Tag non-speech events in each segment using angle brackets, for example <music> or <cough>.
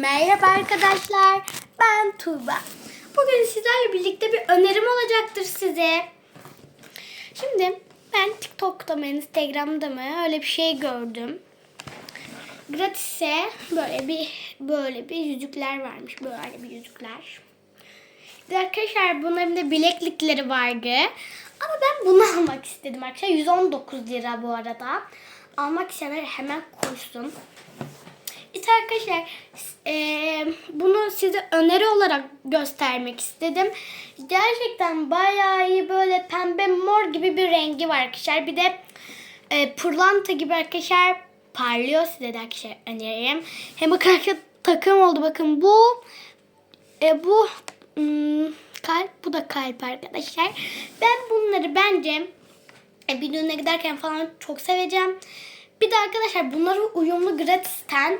Merhaba arkadaşlar. Ben Tuğba. Bugün sizlerle birlikte bir önerim olacaktır size. Şimdi ben TikTok'ta mı, Instagram'da mı öyle bir şey gördüm. Gratis'e böyle bir böyle bir yüzükler varmış. Böyle bir yüzükler. Arkadaşlar bunların da bileklikleri vardı. Ama ben bunu <laughs> almak istedim arkadaşlar. 119 lira bu arada. Almak isteyenler hemen koşsun. İşte arkadaşlar eee, bunu size öneri olarak göstermek istedim. Gerçekten bayağı iyi böyle pembe mor gibi bir rengi var arkadaşlar. Bir de e, pırlanta gibi arkadaşlar parlıyor size de arkadaşlar öneririm. Hem arkadaşlar takım oldu bakın bu e, bu hmm, kalp bu da kalp arkadaşlar. Ben bunları bence e, bir düğüne giderken falan çok seveceğim. Bir de arkadaşlar bunları uyumlu gratisten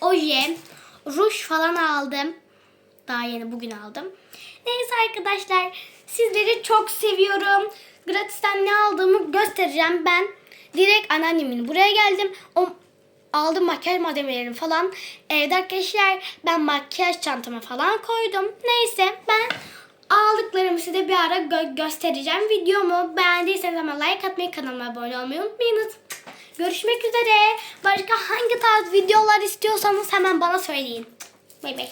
oje, ruj falan aldım. Daha yeni bugün aldım. Neyse arkadaşlar sizleri çok seviyorum. Gratisten ne aldığımı göstereceğim. Ben direkt anneannemin buraya geldim. O aldım makyaj malzemelerini falan. Evde arkadaşlar ben makyaj çantama falan koydum. Neyse ben aldıklarımı size bir ara gö- göstereceğim. Videomu beğendiyseniz ama like atmayı, kanalıma abone olmayı unutmayınız. Görüşmek üzere. Başka hangi tarz videolar istiyorsanız hemen bana söyleyin. Bay bay.